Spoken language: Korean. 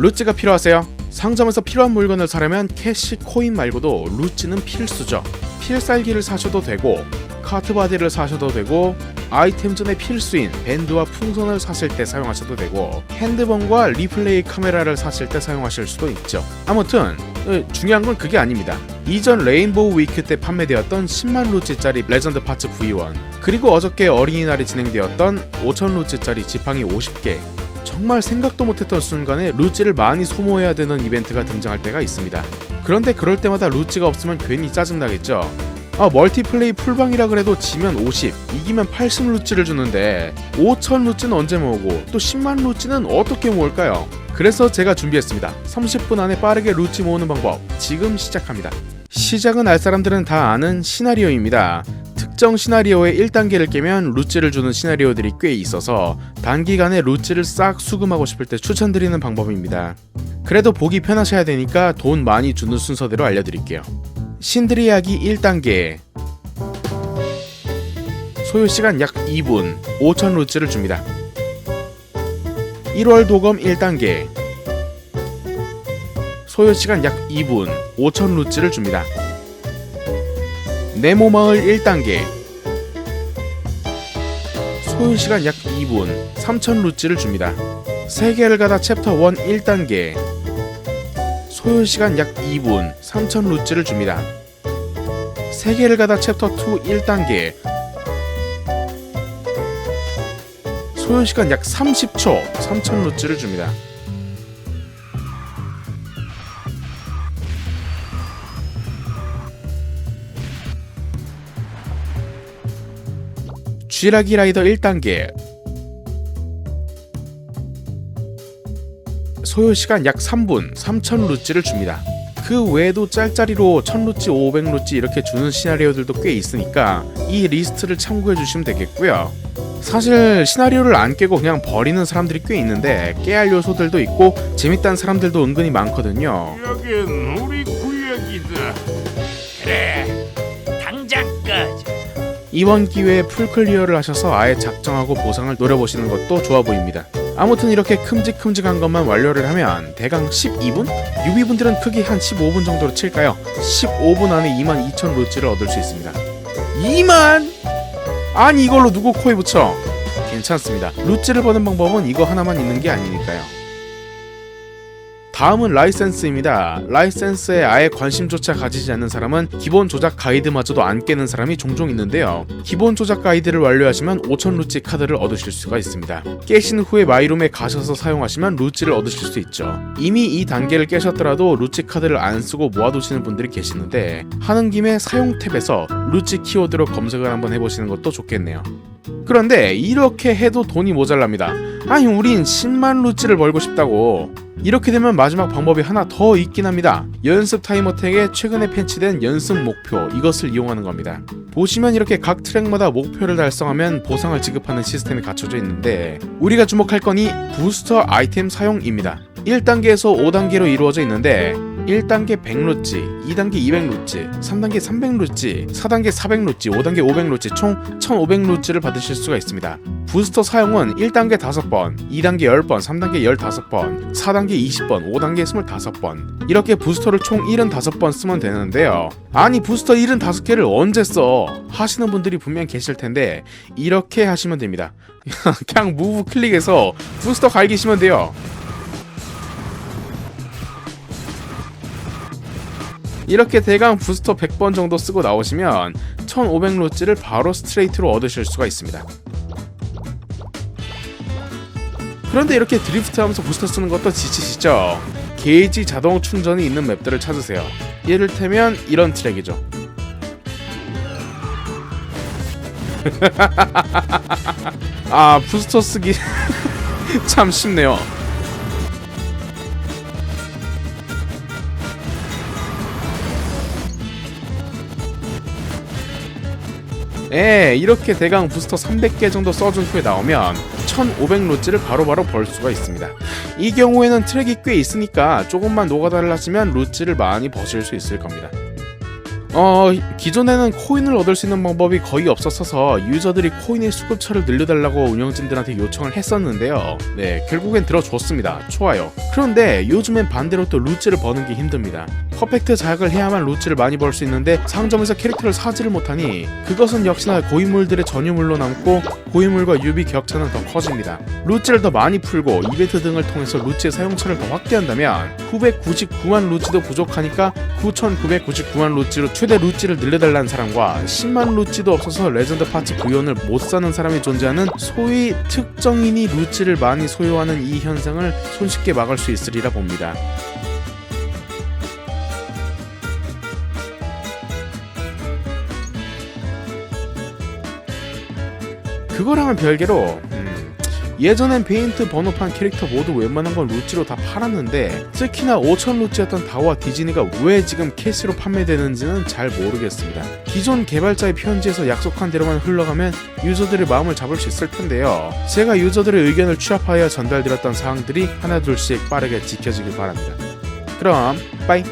루찌가 필요하세요? 상점에서 필요한 물건을 사려면 캐시 코인 말고도 루찌는 필수죠. 필살기를 사셔도 되고 카트 바디를 사셔도 되고 아이템전의 필수인 밴드와 풍선을 사실 때 사용하셔도 되고 핸드본과 리플레이 카메라를 사실 때 사용하실 수도 있죠. 아무튼 어, 중요한 건 그게 아닙니다. 이전 레인보우 위크 때 판매되었던 10만 루찌짜리 레전드 파츠 V1 그리고 어저께 어린이날이 진행되었던 5천 루찌짜리 지팡이 50개 정말 생각도 못했던 순간에 루찌를 많이 소모해야 되는 이벤트가 등장할 때가 있습니다. 그런데 그럴 때마다 루찌가 없으면 괜히 짜증나겠죠. 아 멀티플레이 풀방이라 그래도 지면 50, 이기면 80 루찌를 주는데 5천 루찌는 언제 모으고 또 10만 루찌는 어떻게 모을까요? 그래서 제가 준비했습니다. 30분 안에 빠르게 루찌 모으는 방법 지금 시작합니다. 시작은 알 사람들은 다 아는 시나리오입니다. 특정 시나리오의 1단계를 깨면 루찌를 주는 시나리오들이 꽤 있어서 단기간에 루찌를 싹 수금하고 싶을 때 추천드리는 방법입니다. 그래도 보기 편하셔야 되니까 돈 많이 주는 순서대로 알려드릴게요. 신들의 이야기 1단계 소요시간 약 2분 5천 루찌를 줍니다. 1월 도검 1단계 소요시간 약 2분 5천 루찌를 줍니다. 네모마을 1단계 소요시간 약 2분 3천 루찌를 줍니다. 세계를 가다 챕터 1 1단계 소요시간 약 2분 3천 루찌를 줍니다. 세계를 가다 챕터 2 1단계 소요시간 약 30초 3천 루찌를 줍니다. 쥐라기 라이더 1단계 소요 시간 약 3분 3000 루찌를 줍니다. 그 외에도 짤짤이로 1000루찌, 500루찌 이렇게 주는 시나리오들도 꽤 있으니까 이 리스트를 참고해 주시면 되겠고요. 사실 시나리오를 안 깨고 그냥 버리는 사람들이 꽤 있는데 깨알 요소들도 있고 재밌다는 사람들도 은근히 많거든요. 이번 기회에 풀클리어를 하셔서 아예 작정하고 보상을 노려보시는 것도 좋아 보입니다. 아무튼 이렇게 큼직큼직한 것만 완료를 하면 대강 12분? 유비분들은 크게 한 15분 정도로 칠까요? 15분 안에 22,000 루찌를 얻을 수 있습니다. 2만? 아니 이걸로 누구 코에 붙여? 괜찮습니다. 루찌를 버는 방법은 이거 하나만 있는 게 아니니까요. 다음은 라이센스입니다. 라이센스에 아예 관심조차 가지지 않는 사람은 기본 조작 가이드마저도 안 깨는 사람이 종종 있는데요. 기본 조작 가이드를 완료하시면 5000 루찌 카드를 얻으실 수가 있습니다. 깨신 후에 마이룸에 가셔서 사용하시면 루찌를 얻으실 수 있죠. 이미 이 단계를 깨셨더라도 루찌 카드를 안 쓰고 모아두시는 분들이 계시는데 하는 김에 사용 탭에서 루찌 키워드로 검색을 한번 해보시는 것도 좋겠네요. 그런데 이렇게 해도 돈이 모자랍니다. 아니 우린 10만 루찌를 벌고 싶다고. 이렇게 되면 마지막 방법이 하나 더 있긴 합니다. 연습 타이머택에 최근에 팬치된 연습 목표 이것을 이용하는 겁니다. 보시면 이렇게 각 트랙마다 목표를 달성하면 보상을 지급하는 시스템이 갖춰져 있는데 우리가 주목할 건이 부스터 아이템 사용입니다. 1단계에서 5단계로 이루어져 있는데 1단계 100루찌, 2단계 200루찌, 3단계 300루찌, 4단계 400루찌, 5단계 500루찌 총 1500루찌를 받으실 수가 있습니다. 부스터 사용은 1단계 5번, 2단계 10번, 3단계 15번, 4단계 20번, 5단계 25번 이렇게 부스터를 총 75번 쓰면 되는데요. 아니 부스터 75개를 언제 써? 하시는 분들이 분명 계실 텐데 이렇게 하시면 됩니다. 그냥 무브 클릭해서 부스터 갈기시면 돼요. 이렇게 대강 부스터 100번 정도 쓰고 나오시면 1500루찌를 바로 스트레이트로 얻으실 수가 있습니다. 그런데 이렇게 드리프트 하면서 부스터 쓰는 것도 지치시죠? 게이지 자동 충전이 있는 맵들을 찾으세요. 이를테면 이런 트랙이죠. 아, 부스터 쓰기 참 쉽네요. 예, 이렇게 대강 부스터 300개 정도 써준 후에 나오면 1500루찌를 바로바로 벌 수가 있습니다. 이 경우에는 트랙이 꽤 있으니까 조금만 하시면 루찌를 많이 버실 수 있을 겁니다. 어, 기존에는 코인을 얻을 수 있는 방법이 거의 없었어서 유저들이 코인의 수급처를 늘려달라고 운영진들한테 요청을 했었는데요. 네, 결국엔 들어줬습니다. 좋아요. 그런데 요즘엔 반대로 또 루츠를 버는 게 힘듭니다. 퍼펙트 자약을 해야만 루츠를 많이 벌 수 있는데 상점에서 캐릭터를 사지를 못하니 그것은 역시나 고인물들의 전유물로 남고 고인물과 유비 격차는 더 커집니다. 루츠를 더 많이 풀고 이벤트 등을 통해서 루츠의 사용처를 더 확대한다면 999만 루츠도 부족하니까 9,999만 루츠로 최대 루츠를 늘려달라는 사람과 10만 루츠도 없어서 레전드 파츠 구현을 못 사는 사람이 존재하는 소위 특정인이 루츠를 많이 소유하는 이 현상을 손쉽게 막을 수 있으리라 봅니다. 그거랑은 별개로 음, 예전엔 페인트 번호판 캐릭터 모두 웬만한 건 루찌로 다 팔았는데 특히나 5천 루찌였던 다오와 디즈니가 왜 지금 캐시로 판매되는지는 잘 모르겠습니다. 기존 개발자의 편지에서 약속한 대로만 흘러가면 유저들의 마음을 잡을 수 있을 텐데요. 제가 유저들의 의견을 취합하여 전달드렸던 사항들이 하나둘씩 빠르게 지켜지길 바랍니다. 그럼 빠이